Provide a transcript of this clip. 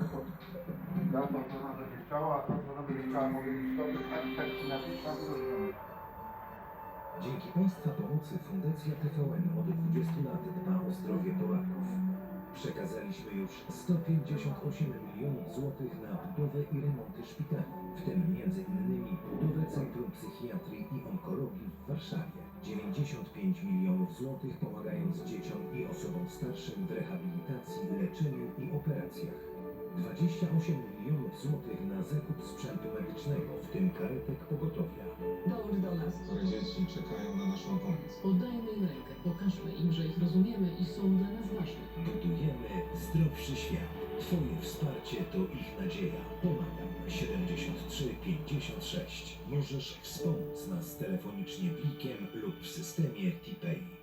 Ja to, co ona będzie chciała, a to, co ona będzie chciała, mieć to, tak, tak, napisać, różnie. Dzięki Państwa pomocy Fundacja TVN od 20 lat dba o zdrowie Polaków. Przekazaliśmy już 158 milionów złotych na budowę i remonty szpitali, w tym innymi budowę Centrum Psychiatrii i Onkologii w Warszawie. 95 milionów złotych pomagając dzieciom i osobom starszym w rehabilitacji, leczeniu i operacjach. 28 milionów złotych na zakup sprzętu medycznego, w tym karetek pogotowia. Dołącz do nas. Moje dzieci czekają na naszą pomoc. Podajmy im rękę, pokażmy im, że ich rozumiemy i są dla nas ważne. Budujemy zdrowszy świat. Twoje wsparcie to ich nadzieja. Pomagam 73 56. Możesz wspomóc nas telefonicznie blikiem lub w systemie TPay.